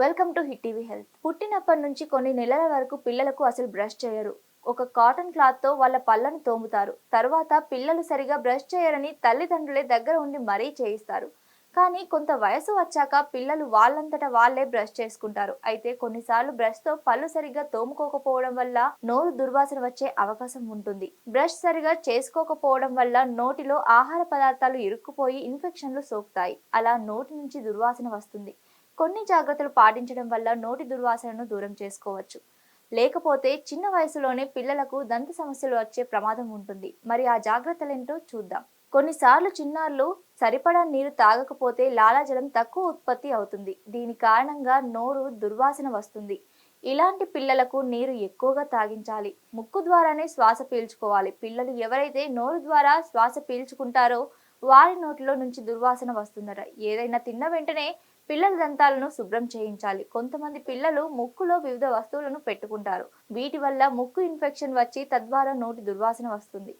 Welcome to Hit TV health. పుట్టినప్పటి నుంచి కొన్ని నెలల వరకు పిల్లలకు అసలు బ్రష్ చేయరు. ఒక కాటన్ క్లాత్తో వాళ్ళ పళ్ళను తోముతారు. తర్వాత పిల్లలు సరిగా బ్రష్ చేయరని తల్లిదండ్రులే దగ్గర ఉండి మరీ చేయిస్తారు. కానీ కొంత వయసు వచ్చాక పిల్లలు వాళ్ళంతట వాళ్ళే బ్రష్ చేసుకుంటారు. అయితే కొన్నిసార్లు బ్రష్తో పళ్ళు సరిగ్గా తోముకోకపోవడం వల్ల నోరు దుర్వాసన వచ్చే అవకాశం ఉంటుంది. బ్రష్ సరిగా చేసుకోకపోవడం వల్ల నోటిలో ఆహార పదార్థాలు ఇరుక్కుపోయి ఇన్ఫెక్షన్లు సోకుతాయి. అలా నోటి నుంచి దుర్వాసన వస్తుంది. కొన్ని జాగ్రత్తలు పాటించడం వల్ల నోటి దుర్వాసనను దూరం చేసుకోవచ్చు. లేకపోతే చిన్న వయసులోనే పిల్లలకు దంత సమస్యలు వచ్చే ప్రమాదం ఉంటుంది. మరి ఆ జాగ్రత్తలేంటో చూద్దాం. కొన్నిసార్లు చిన్నారులు సరిపడా నీరు తాగకపోతే లాలాజలం తక్కువ ఉత్పత్తి అవుతుంది. దీని కారణంగా నోరు దుర్వాసన వస్తుంది. ఇలాంటి పిల్లలకు నీరు ఎక్కువగా తాగించాలి. ముక్కు ద్వారానే శ్వాస పీల్చుకోవాలి. పిల్లలు ఎవరైతే నోరు ద్వారా శ్వాస పీల్చుకుంటారో వారి నోటిలో నుంచి దుర్వాసన వస్తుందట. ఏదైనా తిన్న వెంటనే పిల్లల దంతాలను శుభ్రం చేయించాలి. కొంతమంది పిల్లలు ముక్కులో వివిధ వస్తువులను పెట్టుకుంటారు. వీటి వల్ల ముక్కు ఇన్ఫెక్షన్ వచ్చి తద్వారా నోటి దుర్వాసన వస్తుంది.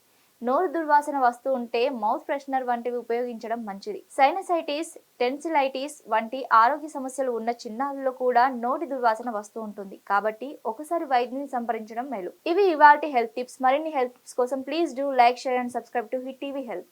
నోరు దుర్వాసన వస్తూ ఉంటే మౌత్ ఫ్రెషనర్ వంటివి ఉపయోగించడం మంచిది. సైనసైటిస్ టెన్సిలైటిస్ వంటి ఆరోగ్య సమస్యలు ఉన్న చిన్నారుల్లో కూడా నోటి దుర్వాసన వస్తూ ఉంటుంది. కాబట్టి ఒకసారి వైద్యుని సంప్రదించడం మేలు. ఇవి ఇవాటి హెల్త్ టిప్స్. మరిన్ని హెల్త్ టిప్స్ కోసం please do like share and subscribe to Hit TV health.